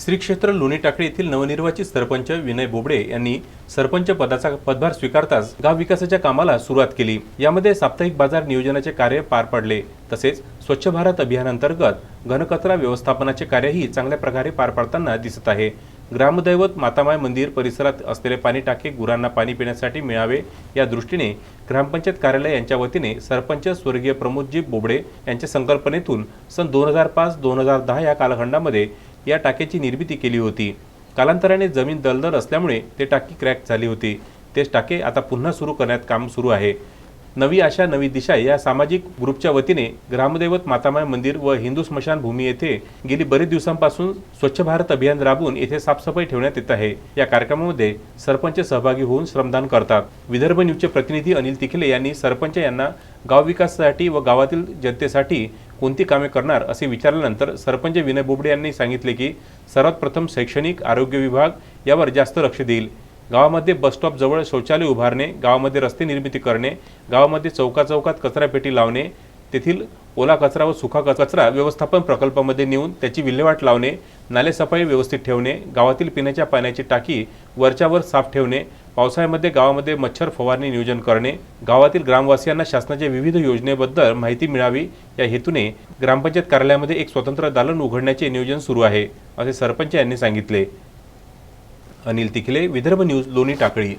श्री क्षेत्र लोणी टाकळी येथील नवनिर्वाचित सरपंच विनय बोबडे यांनी सरपंच पदाचा पदभार स्वीकारताच गाव विकासाच्या कामाला सुरुवात केली. यामध्ये साप्ताहिक बाजार नियोजनाचे कार्य पार पडले. तसेच स्वच्छ भारत अभियानांतर्गत घनकचरा व्यवस्थापनाचे कार्यही चांगल्या प्रकारे पार पाडताना दिसत आहे. ग्रामदैवत मातामाय मंदिर परिसरात असलेले पाणी टाके गुरांना पाणी पिण्यासाठी मिळावे या दृष्टीने ग्रामपंचायत कार्यालय यांच्या वतीने सरपंच स्वर्गीय प्रमोदजी बोबडे यांच्या संकल्पनेतून सन दोन हजार पाच दोन हजार दहा या कालखंडामध्ये या टाक्याची निर्मिती केली होती. कालांतराने जमीन दलदल असल्यामुळे ते टाकी क्रॅक झाली होती. तेच टाके आता पुन्हा सुरू करण्यात काम सुरू आहे. नवी आशा नवी दिशा या सामाजिक ग्रुपच्या वतीने ग्रामदैवत मातामाय मंदिर व हिंदू स्मशानभूमी येथे गेली बरेच दिवसांपासून स्वच्छ भारत अभियान राबवून येथे साफसफाई ठेवण्यात येत आहे. या कार्यक्रमामध्ये सरपंच सहभागी होऊन श्रमदान करतात. विदर्भ न्यूजचे प्रतिनिधी अनिल तिखले यांनी सरपंच यांना गाव विकासासाठी व गावातील जनतेसाठी कोणती कामे करणार असे विचारल्यानंतर सरपंच विनय बोबडे यांनी सांगितले की सर्वात प्रथम शैक्षणिक आरोग्य विभाग यावर जास्त लक्ष देईल. गावामध्ये बसस्टॉप जवळ शौचालय उभारणे गावामध्ये रस्ते निर्मिती करणे गावामध्ये चौकाचौकात कचरापेटी लावणे तेथील ओला कचरा व सुखा कचरा व्यवस्थापन प्रकल्पामध्ये नेऊन त्याची विल्हेवाट लावणे नालेसफाई व्यवस्थित ठेवणे गावातील पिण्याच्या पाण्याची टाकी वरच्यावर साफ ठेवणे पावसाळ्यामध्ये गावामध्ये मच्छर फवारणी नियोजन करणे गावातील ग्रामवासियांना शासनाच्या विविध योजनेबद्दल माहिती मिळावी या हेतूने ग्रामपंचायत कार्यालयामध्ये एक स्वतंत्र दालन उघडण्याचे नियोजन सुरू आहे असे सरपंच यांनी सांगितले. अनिल तिखले विदर्भ न्यूज लोणी टाकळी.